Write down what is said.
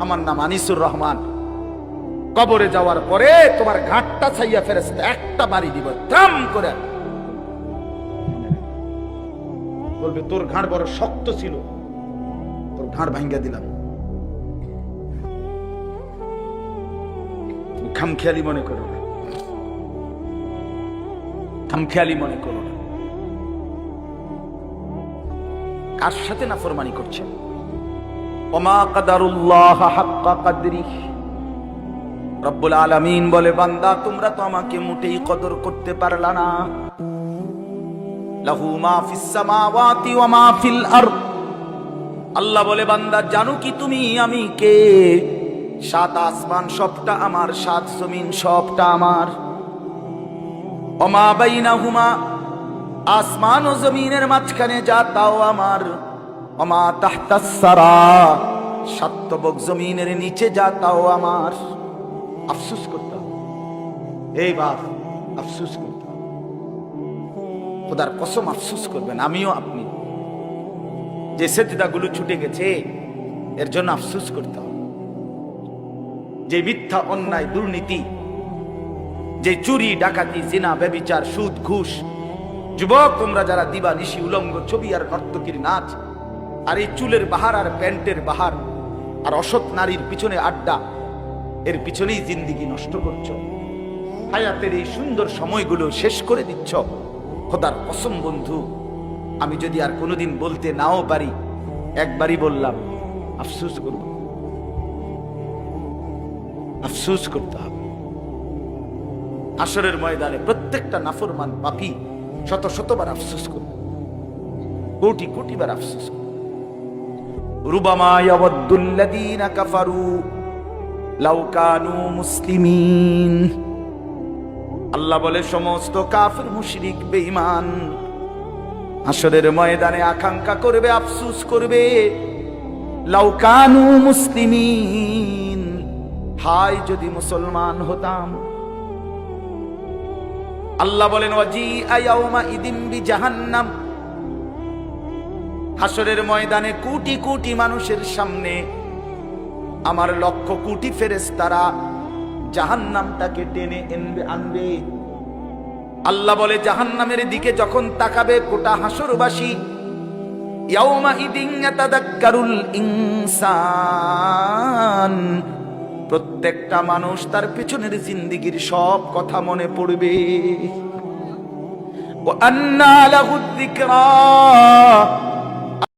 আমার নাম আনিসুর রহমান। কবরে যাওয়ার পরে তোমার ঘাটটা ছাইয়া ফেরেস্তা একটা বাড়ি দিব, ত্রাম করে। বলবে, তোর ঘাড় বড় শক্ত ছিল। তোর ঘাড় ভাঙ্গা দিলাম। খামখেয়ালি মনে করো খামখেয়ালি মনে করো কার সাথে না ফরমানি করছে রব্বুল বলে, বান্দা, তোমরা তো আমাকে মোটেই কদর করতে পারলা না। লাহু আল্লাহ বলে, বান্দা, জানো কি তুমি? আমি কে? সাত আসমান সবটা আমার, সাত জমিন সবটা আমার। অমা বাইনাহুমা, আসমান ও জমিনের মাঝখানে যা, তাও আমার। অমা তাহতাস সারা সাত্তবক জমিনের নিচে যা, তাও আমার আফসুস করতে হবে। এই বাপ, আফসুস করতে হবে। খোদার কসম আফসুস করবেন, আমিও আপনি যে সেজদাগুলো ছুটে গেছে, এর জন্য আফসুস করতে হবে যে মিথ্যা, অন্যায়, দুর্নীতি, যে চুরি, ডাকাতি, জিনা, ব্যবিচার, সুদ, ঘুষ, যুবক, তোমরা যারা দিবা নিশি উলঙ্গ, ছবি আর নর্তকীর নাচ আর এই চুলের বাহার আর প্যান্টের বাহার আর অসৎ নারীর পিছনে আড্ডা, এর পিছনেই জিন্দিগি নষ্ট করছ। হায়াতের এই সুন্দর সময়গুলো শেষ করে দিচ্ছ। খোদার কসম বন্ধু, আমি যদি আর কোনোদিন বলতে নাও পারি, একবারই বললাম, আফসুস করব। আফসুস করতে হবে। আসরের ময়দানে প্রত্যেকটা নাফরমান পাপি শত শতবার আফসোস করবে। কোটি কোটি বার আফসোস করবে। আল্লাহ বলে, সমস্ত কাফির মুশরিক বেঈমান আসরের ময়দানে আকাঙ্ক্ষা করবে, আফসুস করবে। লাউ কানু মুসলিমিন। হায়, যদি মুসলমান হতাম। আল্লাহ বলেন ওয়াজি আয়াউমা ইদিম বি জাহান্নাম হাসরের ময়দানে কোটি কোটি মানুষের সামনে আমার লক্ষ কোটি ফেরেশতারা জাহান্নামটাকে টেনে এনবে, আনবে। আল্লাহ বলে, জাহান্নামের দিকে যখন তাকাবে গোটা হাসরবাসী ইনসান। প্রত্যেকটা মানুষ তার পিছনের জিন্দিগির সব কথা মনে পড়বে। ও আন্না